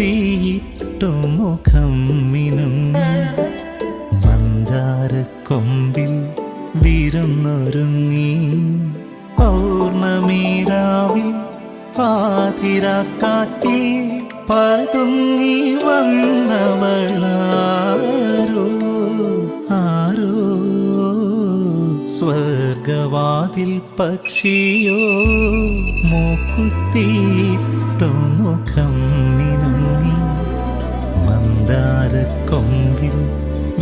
മൂക്കുത്തിയിട്ടു മുഖം മിനുങ്ങി മന്ദാരക്കൊമ്പിൽ വിരുന്നൊരുങ്ങി. പൗർണമീരാവിൽ പാതിരാക്കാറ്റിൽ പതുങ്ങി വന്നവളാരോ? ആരോ? സ്വർഗവാതിൽ പക്ഷിയോ? മൂക്കുത്തിയിട്ടു മുഖം മന്ദാരക്കൊമ്പിൽ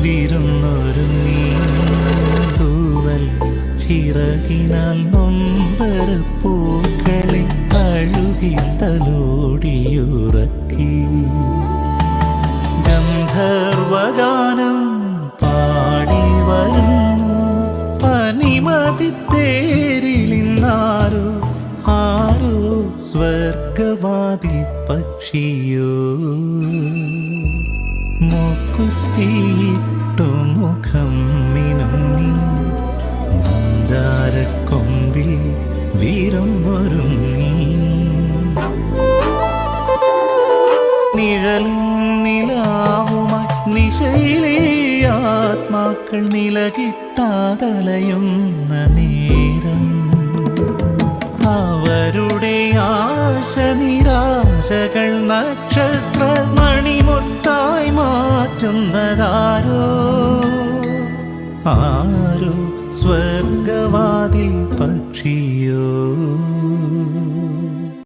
വിരുന്നൊരുങ്ങി തൂവൽ ചിറകിനാൽ നൊമ്പര പൂക്കളെ അഴുകി തലോടിയുറക്കി ഗന്ധർവഗാനം പാടി വരുന്നു. പനിമതിത്തേരിലിന്നാരോ ആരോ സ്വർഗവാതിൽ പക്ഷിയോ? മൂക്കുത്തിയിട്ടു മുഖം മിനുങ്ങി മന്ദാരക്കൊമ്പിൽ വീരം ഒരുങ്ങി. നിഴലും നിലാവുമായി നിശയിലെ ആത്മാക്കൾ നിലകിട്ടാതലയുന്ന നേരം. അവരുടെ ആശ നിരാശകൾ നക്ഷത്ര മണിമുത്തായി മാറ്റുന്നതാരോ? ആരോ സ്വർഗവാതിൽ പക്ഷിയോ?